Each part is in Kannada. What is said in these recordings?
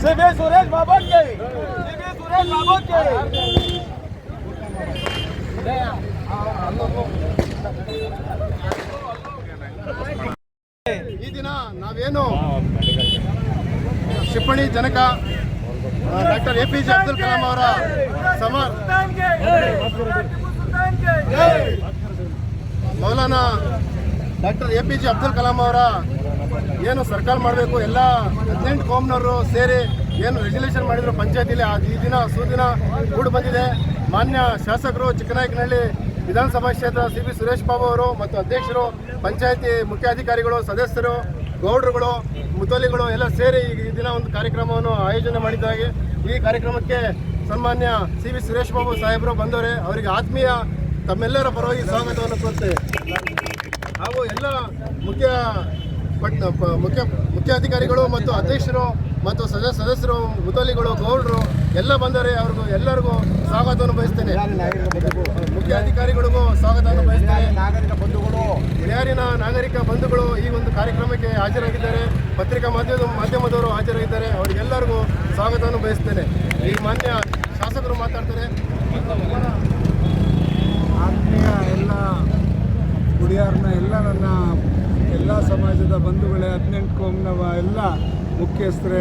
C B Suresh Babu K C B Suresh Babu K ಈ ದಿನ ನಾವೇನು ಕ್ಷಿಪಣಿ ಜನಕ doctor A P J Abdul Kalam ಅವರ summer. Maulana doctor A P J Abdul Kalam ಅವರ ಏನು ಸರ್ಕಾರ ಮಾಡಬೇಕು, ಎಲ್ಲ ಹದಿನೆಂಟು ಕೋಮ್ನವರು ಸೇರಿ ಏನು ರೆಗ್ಯುಲೇಷನ್ ಮಾಡಿದ್ರು ಪಂಚಾಯತಿಲಿ ಈ ದಿನ ಸುದಿನ ಕೂಡು ಬಂದಿದೆ. ಮಾನ್ಯ ಶಾಸಕರು ಚಿಕ್ಕನಾಯಕನಹಳ್ಳಿ ವಿಧಾನಸಭಾ ಕ್ಷೇತ್ರ ಸಿ ಬಿ ಸುರೇಶ್ ಬಾಬು ಅವರು ಮತ್ತು ಅಧ್ಯಕ್ಷರು, ಪಂಚಾಯತಿ ಮುಖ್ಯಾಧಿಕಾರಿಗಳು, ಸದಸ್ಯರು, ಗೌಡ್ರುಗಳು, ಮುತೋಲಿಗಳು ಎಲ್ಲ ಸೇರಿ ಈ ದಿನ ಒಂದು ಕಾರ್ಯಕ್ರಮವನ್ನು ಆಯೋಜನೆ ಮಾಡಿದ್ದಾಗಿ ಈ ಕಾರ್ಯಕ್ರಮಕ್ಕೆ ಸನ್ಮಾನ್ಯ ಸಿ ವಿ ಸುರೇಶ್ ಬಾಬು ಸಾಹೇಬರು ಬಂದವರೆ, ಅವರಿಗೆ ಆತ್ಮೀಯ ತಮ್ಮೆಲ್ಲರ ಪರವಾಗಿ ಸ್ವಾಗತವನ್ನು ಕೊಡ್ತೇವೆ ಹಾಗೂ ಎಲ್ಲ ಮುಖ್ಯ ಪ- ಮುಖ್ಯ, ಮುಖ್ಯಾಧಿಕಾರಿಗಳು ಮತ್ತು ಅಧ್ಯಕ್ಷರು ಮತ್ತು ಸದಸ್ಯ, ಸದಸ್ಯರು, ಮುತಲಿಗಳು, ಗೌಡರು ಎಲ್ಲ ಬಂದರೆ ಅವ್ರಿಗೂ ಎಲ್ಲರಿಗೂ ಸ್ವಾಗತವನ್ನು ಬಯಸ್ತೇನೆ ಮುಖ್ಯಾಧಿಕಾರಿಗಳಿಗೂ ಸ್ವಾಗತವನ್ನು ಬಯಸ್ತೇನೆ ನಾಗರಿಕ ಬಂಧುಗಳು ಬಿಹಾರಿನ ನಾಗರಿಕ ಬಂಧುಗಳು ಈ ಒಂದು ಕಾರ್ಯಕ್ರಮಕ್ಕೆ ಹಾಜರಾಗಿದ್ದಾರೆ. ಪತ್ರಿಕಾ ಮಾಧ್ಯಮದ ಮಾಧ್ಯಮದವರು ಹಾಜರಾಗಿದ್ದಾರೆ. ಅವರಿಗೆಲ್ಲರಿಗೂ ಸ್ವಾಗತವನ್ನು ಬಯಸ್ತೇನೆ ಈ ಮಾನ್ಯ ಶಾಸಕರು ಮಾತಾಡ್ತಾರೆ. ಆತ್ಮೀಯ ಎಲ್ಲ ಗುಡಿಯಾರನ ಎಲ್ಲ ನನ್ನ ಎಲ್ಲ ಸಮಾಜದ ಬಂಧುಗಳೇ, ಹದಿನೆಂಟು ಕೋಮ್ನವ ಎಲ್ಲ ಮುಖ್ಯಸ್ಥರೇ,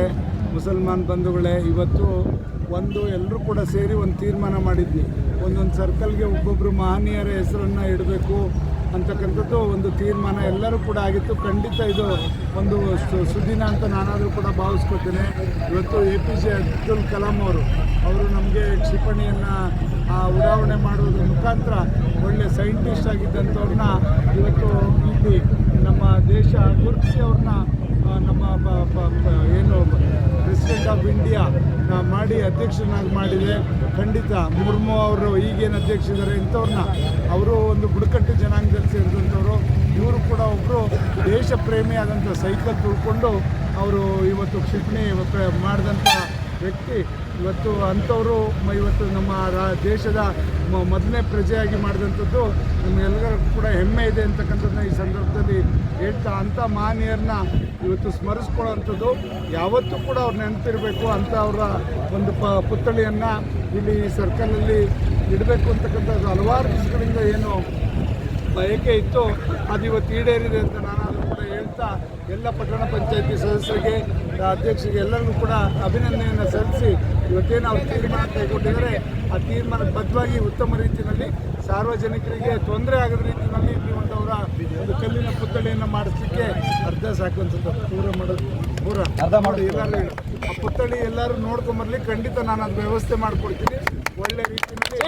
ಮುಸಲ್ಮಾನ್ ಬಂಧುಗಳೇ, ಇವತ್ತು ಒಂದು ಎಲ್ಲರೂ ಕೂಡ ಸೇರಿ ಒಂದು ತೀರ್ಮಾನ ಮಾಡಿದ್ವಿ. ಒಂದೊಂದು ಸರ್ಕಲ್ಗೆ ಒಬ್ಬೊಬ್ಬರು ಮಹನೀಯರ ಹೆಸರನ್ನು ಇಡಬೇಕು ಅಂತಕ್ಕಂಥದ್ದು ಒಂದು ತೀರ್ಮಾನ ಎಲ್ಲರೂ ಕೂಡ ಆಗಿತ್ತು. ಖಂಡಿತ ಇದು ಒಂದು ಸುದಿನ ಅಂತ ನಾನಾದರೂ ಕೂಡ ಭಾವಿಸ್ಕೊತೇನೆ ಇವತ್ತು A P J Abdul Kalam ಅವರು ಅವರು ನಮಗೆ ಕ್ಷಿಪಣಿಯನ್ನು ಉಡಾವಣೆ ಮಾಡೋದ್ರ ಮುಖಾಂತರ ಒಳ್ಳೆ ಸೈಂಟಿಸ್ಟ್ ಆಗಿದ್ದಂಥವ್ರನ್ನ ಇವತ್ತು ಇಲ್ಲಿ ನಮ್ಮ ದೇಶ ಗುರುತಿಸಿ ಅವ್ರನ್ನ ಆ, ನಮ್ಮ ಪ- ಪ- ಪ- ಏನು ಪ್ರೆಸಿಡೆಂಟ್ ಆಫ್ ಇಂಡಿಯಾ ಮಾಡಿ ಅಧ್ಯಕ್ಷನಾಗಿ ಮಾಡಿದೆ. ಖಂಡಿತ ಮುರ್ಮು ಅವರು ಈಗೇನು ಅಧ್ಯಕ್ಷರಿದ್ದಾರೆ ಇಂಥವ್ರನ್ನ ಅವರು ಒಂದು ಬುಡಕಟ್ಟು ಜನಾಂಗದಲ್ಲಿ ಸೇರಿದಂಥವ್ರು, ಇವರು ಕೂಡ ಒಬ್ಬರು ದೇಶ ಪ್ರೇಮಿಯಾದಂಥ ಸೈಕಲ್ ತುಳ್ಕೊಂಡು ಅವರು ಇವತ್ತು ಕ್ಷಿಪಣಿ ಮಾಡಿದಂಥ ವ್ಯಕ್ತಿ ಇವತ್ತು ಅಂಥವರು ಇವತ್ತು ನಮ್ಮ ರಾ, ದೇಶದ ಮೊದಲನೇ ಪ್ರಜೆಯಾಗಿ ಮಾಡಿದಂಥದ್ದು ನಮಗೆಲ್ಲರಿಗೂ ಕೂಡ ಹೆಮ್ಮೆ ಇದೆ ಅಂತಕ್ಕಂಥದ್ದನ್ನ ಈ ಸಂದರ್ಭದಲ್ಲಿ ಹೇಳ್ತಾ ಅಂಥ ಮಹನೀಯರನ್ನ ಇವತ್ತು ಸ್ಮರಿಸ್ಕೊಳ್ಳೋವಂಥದ್ದು. ಯಾವತ್ತೂ ಕೂಡ ಅವ್ರು ನೆನಪಿರಬೇಕು ಅಂತ ಅವರ ಒಂದು ಪ, ಪುತ್ಥಳಿಯನ್ನು ಇಲ್ಲಿ ಸರ್ಕಲಲ್ಲಿ ಇಡಬೇಕು ಅಂತಕ್ಕಂಥದ್ದು ಹಲವಾರು ದಿವಸಗಳಿಂದ ಏನು ಬಯಕೆ ಇತ್ತು. ಅದು ಇವತ್ತು ಈಡೇರಿದೆ ಅಂತ ನಾನು ಹೇಳ್ತಾ ಎಲ್ಲ ಪಟ್ಟಣ ಪಂಚಾಯತಿ ಸದಸ್ಯರಿಗೆ ಅಧ್ಯಕ್ಷರಿಗೆ ಎಲ್ಲರಿಗೂ ಕೂಡ ಅಭಿನಂದನೆಯನ್ನು ಸಲ್ಲಿಸಿ ಇವತ್ತೇನು ಅವ್ರು ತೀರ್ಮಾನ ಕೈಗೊಂಡಿದ್ದಾರೆ ಆ ತೀರ್ಮಾನಕ್ಕೆ ಬದ್ಧವಾಗಿ ಉತ್ತಮ ರೀತಿಯಲ್ಲಿ ಸಾರ್ವಜನಿಕರಿಗೆ ತೊಂದರೆ ಆಗದ ರೀತಿಯಲ್ಲಿ ಇಲ್ಲಿ ಒಂದು ಕಲ್ಲಿನ ಪುತ್ಥಳಿಯನ್ನು ಮಾಡಿಸಲಿಕ್ಕೆ ಅರ್ಧ ಸಾಕು ಅನ್ಸುತ್ತೆ. ಪೂರ ಮಾಡೋದು ಪೂರ. ಅರ್ಧ ಮಾಡು. ಎಲ್ಲರೂ ಆ ಪುತ್ಥಳಿ ಎಲ್ಲರೂ ನೋಡ್ಕೊಂಬರ್ಲಿ ಖಂಡಿತ ನಾನು ಅದು ವ್ಯವಸ್ಥೆ ಮಾಡಿಕೊಡ್ತೀನಿ. ಒಳ್ಳೆ ರೀತಿಯಲ್ಲಿ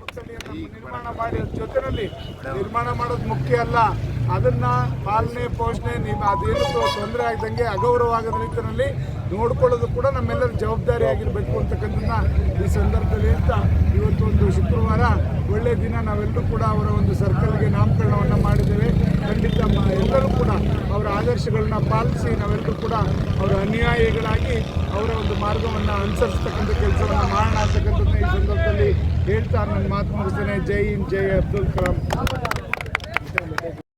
ಪುತ್ಥಳಿಯನ್ನ ನಿರ್ಮಾಣ ಮಾಡಿ ಜೊತೆಯಲ್ಲಿ ನಿರ್ಮಾಣ ಮಾಡೋದು ಮುಖ್ಯ ಅಲ್ಲ. ಅದನ್ನ ಪಾಲನೆ, ಪೋಷಣೆ, ನಿಮ್ಮ ಅದೇನು ತೊಂದರೆ ಆಗ್ದಂಗೆ ಅಗೌರವ ಆಗದ ರೀತಿಯಲ್ಲಿ ನೋಡ್ಕೊಳ್ಳೋದು ಕೂಡ ನಮ್ಮೆಲ್ಲರ ಜವಾಬ್ದಾರಿ ಆಗಿರಬೇಕು ಅಂತಕ್ಕಂಥದ್ದನ್ನ ಈ ಸಂದರ್ಭದಲ್ಲಿ ಅಂತ ಇವತ್ತು ಒಂದು ಶುಕ್ರವಾರ ಒಳ್ಳೆ ದಿನ ನಾವೆಲ್ಲರೂ ಕೂಡ ಅವರ ಒಂದು ಸರ್ಕಲ್ಗೆ ನಾಮಕರಣವನ್ನು ಮಾಡಿದ್ದೇವೆ. ಖಂಡಿತ ಎಲ್ಲರೂ ಕೂಡ ಅವರ ಆದರ್ಶಗಳನ್ನ ಪಾಲಿಸಿ ನಾವೆಲ್ಲರೂ ಕೂಡ ಅವರ ಅನುಯಾಯಿಗಳಾಗಿ ಅವರ ಒಂದು ಮಾರ್ಗವನ್ನು ಅನುಸರಿಸ್ತಕ್ಕಂಥ ಕೆಲಸವನ್ನು ಮಾಡೋಣ ಅಂತಕ್ಕಂಥದ್ದನ್ನ ಈ ಸಂದರ್ಭದಲ್ಲಿ ಹೇಳ್ತಾ ನನ್ನ ಮಾತು ಮುಗಿಸ್ತೇನೆ. ಜೈ ಹಿಂದ್, ಜೈ ಅಬ್ದುಲ್ ಕಲಾಂ.